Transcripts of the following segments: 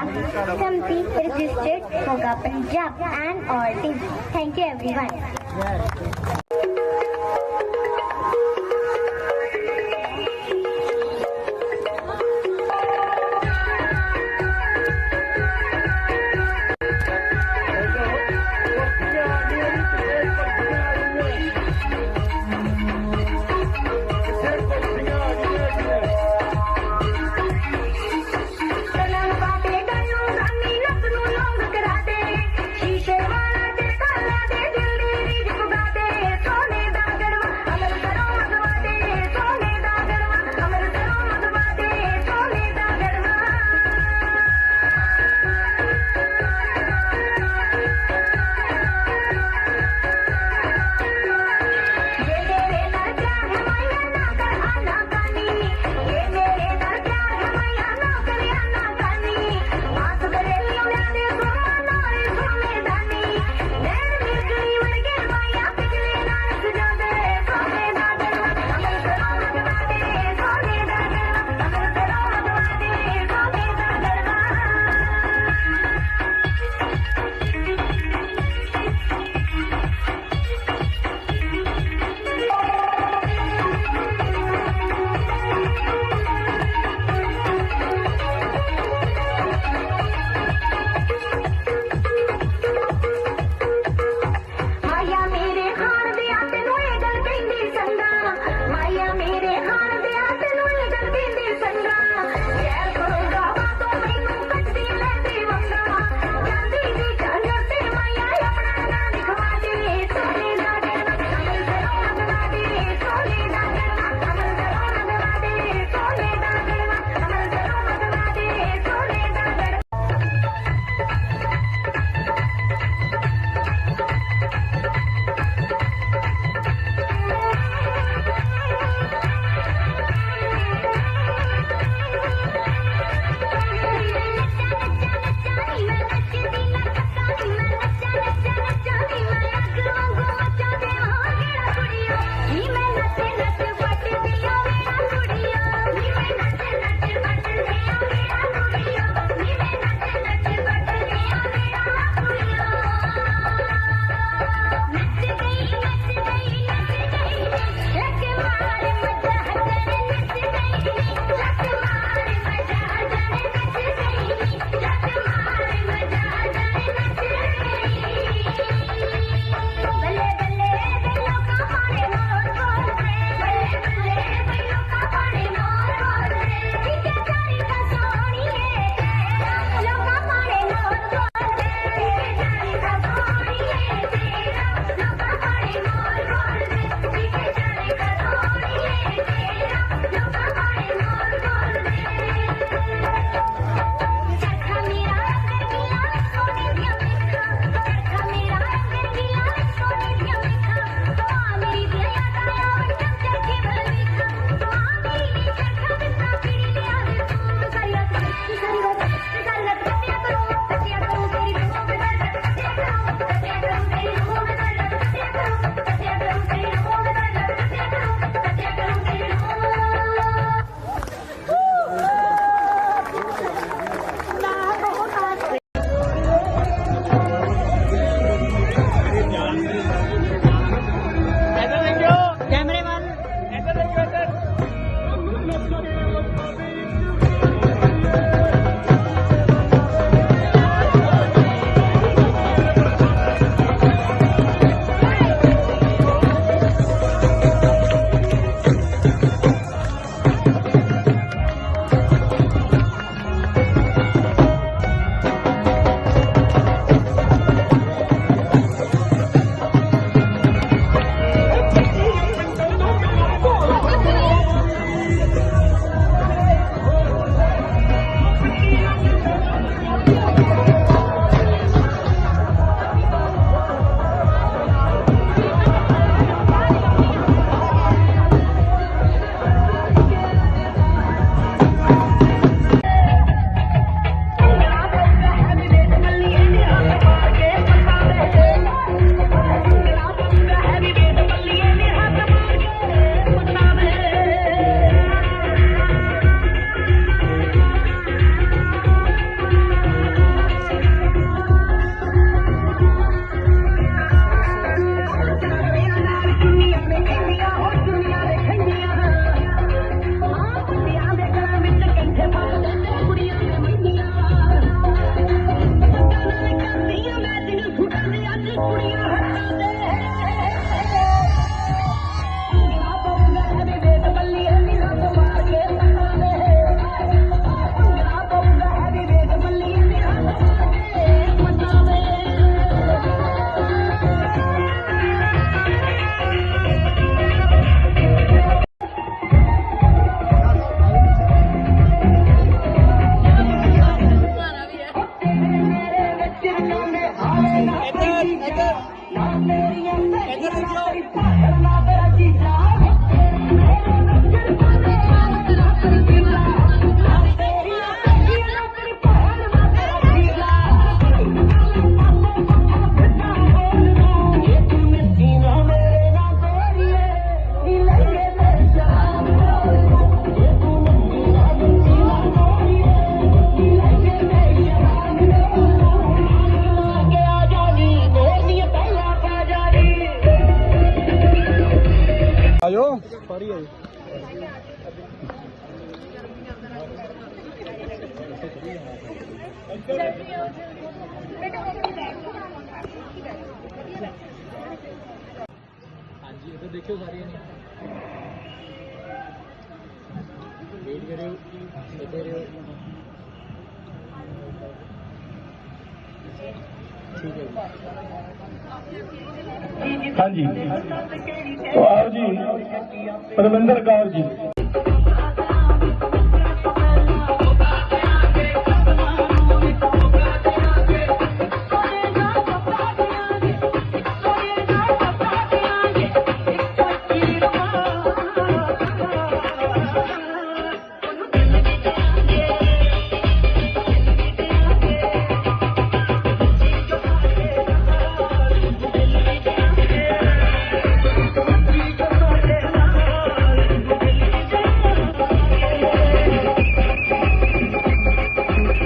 Assam, Samti, registered Hoga Punjab and all teams. Thank you everyone. நான் ہاں جی تو آؤ جی پرمندر کور جی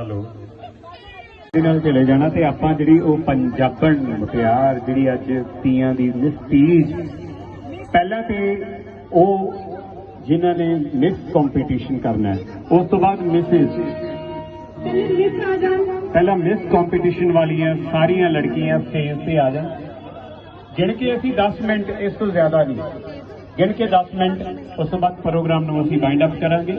hello. ਦੇ ਨਾਲ ਚਲੇ ਜਾਣਾ ਤੇ ਆਪਾਂ ਜਿਹੜੀ ਉਹ ਪੰਜਾਬਣ ਮੁਟਿਆਰ ਜਿਹੜੀ ਅੱਜ ਤੀਆਂ ਦੀ ਮਿਸਟੀਜ, ਪਹਿਲਾਂ ਤੇ ਉਹ ਜਿਨ੍ਹਾਂ ਨੇ ਮਿਸ ਕੰਪੀਟੀਸ਼ਨ ਕਰਨਾ ਹੈ, ਉਸ ਤੋਂ ਬਾਅਦ ਮਿਸਿਸ ਪਹਿਲਾਂ ਮਿਸ ਕੰਪੀਟੀਸ਼ਨ ਵਾਲੀਆਂ ਸਾਰੀਆਂ ਲੜਕੀਆਂ ਸਟੇਜ ਤੇ ਆ ਜਾਣ। ਗਿਣ ਕੇ ਅਸੀਂ 10 ਮਿੰਟ, ਇਸ ਤੋਂ ਜ਼ਿਆਦਾ ਨਹੀਂ। ਗਿਣ ਕੇ 10 ਮਿੰਟ, ਉਸ ਤੋਂ ਬਾਅਦ ਪ੍ਰੋਗਰਾਮ ਨੂੰ ਅਸੀਂ ਵਾਈਂਡ ਅਪ ਕਰਾਂਗੇ।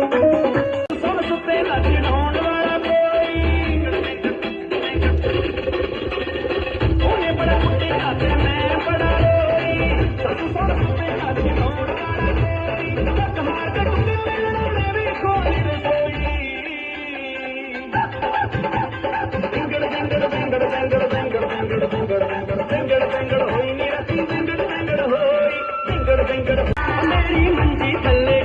மஞ்சி தல்லே